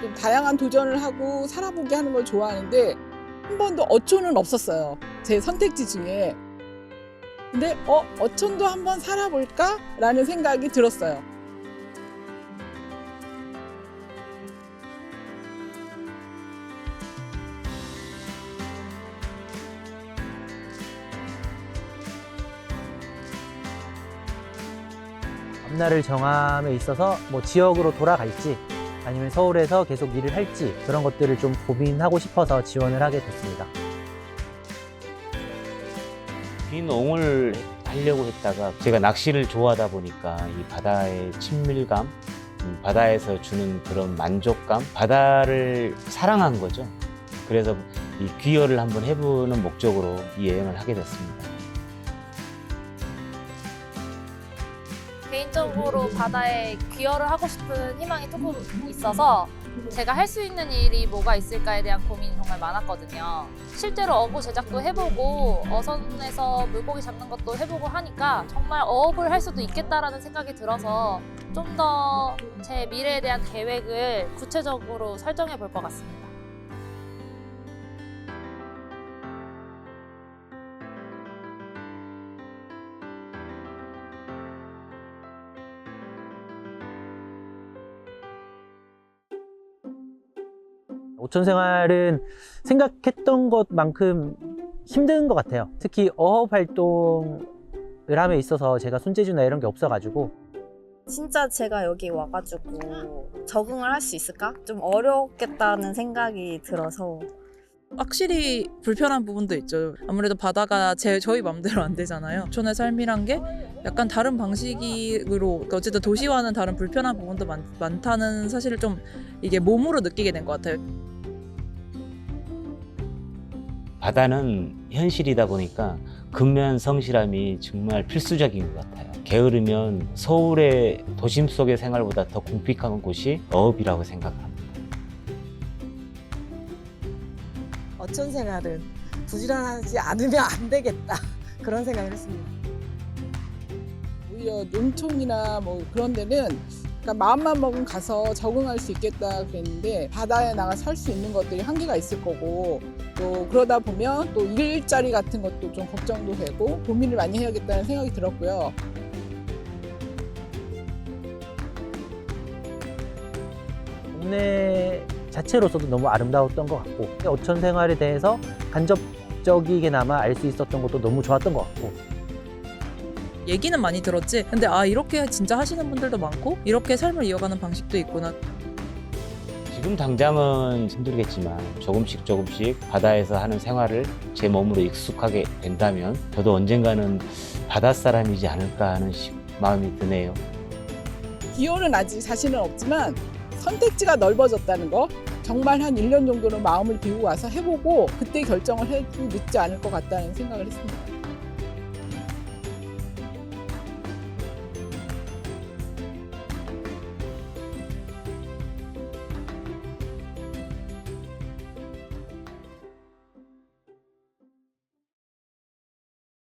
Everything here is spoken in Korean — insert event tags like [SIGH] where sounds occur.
좀 다양한 도전을 하고 살아보게 하는 걸 좋아하는데 한 번도 어촌은 없었어요. 제 선택지 중에. 근데 어 어촌도 한번 살아볼까 라는 생각이 들었어요. 앞날을 정함에 있어서 뭐 지역으로 돌아갈지 아니면 서울에서 계속 일을 할지 그런 것들을 좀 고민하고 싶어서 지원을 하게 됐습니다. 귀농을 하려고 했다가 제가 낚시를 좋아하다 보니까 이 바다의 친밀감, 음, 바다에서 주는 그런 만족감, 바다를 사랑한 거죠. 그래서 이 귀여를 한번 해보는 목적으로 이 여행을 하게 됐습니다. 개인적으로 바다에 귀여를 하고 싶은 희망이 조금 있어서 제가 할 수 있는 일이 뭐가 있을까에 대한 고민이 정말 많았거든요. 실제로 어부 제작도 해보고 어선에서 물고기 잡는 것도 해보고 하니까 정말 어업을 할 수도 있겠다라는 생각이 들어서 좀 더 제 미래에 대한 계획을 구체적으로 설정해 볼 것 같습니다. 오천 생활은 생각했던 것만큼 힘든 것 같아요. 특히 어업 활동을 함에 있어서 제가 손재주나 이런 게 없어가지고 진짜 제가 여기 와가지고 적응을 할 수 있을까? 좀 어렵겠다는 생각이 들어서 확실히 불편한 부분도 있죠. 아무래도 바다가 제 저희 맘대로 안 되잖아요. 촌의 삶이란 게 약간 다른 방식으로 그러니까 어쨌든 도시와는 다른 불편한 부분도 많, 많다는 사실을 좀 이게 몸으로 느끼게 된 것 같아요. 바다는 현실이다 보니까 근면 성실함이 정말 필수적인 것 같아요. 게으르면 서울의 도심 속의 생활보다 더 궁핍한 곳이 어업이라고 생각합니다. 어촌 생활은 부지런하지 않으면 안 되겠다 [LAUGHS] 그런 생각을 했습니다. 오히려 농촌이나 뭐 그런 데는 그러니까 마음만 먹으면 가서 적응할 수 있겠다 그랬는데 바다에 나가 살 수 있는 것들이 한계가 있을 거고 또 그러다 보면 또 일자리 같은 것도 좀 걱정도 되고 고민을 많이 해야겠다는 생각이 들었고요. 동네 자체로서도 너무 아름다웠던 것 같고 어촌 생활에 대해서 간접적이게나마 알 수 있었던 것도 너무 좋았던 것 같고 얘기는 많이 들었지. 근데 아 이렇게 진짜 하시는 분들도 많고 이렇게 삶을 이어가는 방식도 있구나. 지금 당장은 힘들겠지만 조금씩 조금씩 바다에서 하는 생활을 제 몸으로 익숙하게 된다면 저도 언젠가는 바다 사람이지 않을까 하는 시- 마음이 드네요. 기호는 아직 자신은 없지만 선택지가 넓어졌다는 거 정말 한 1년 정도는 마음을 비우고 와서 해보고 그때 결정을 해도 늦지 않을 것 같다는 생각을 했습니다.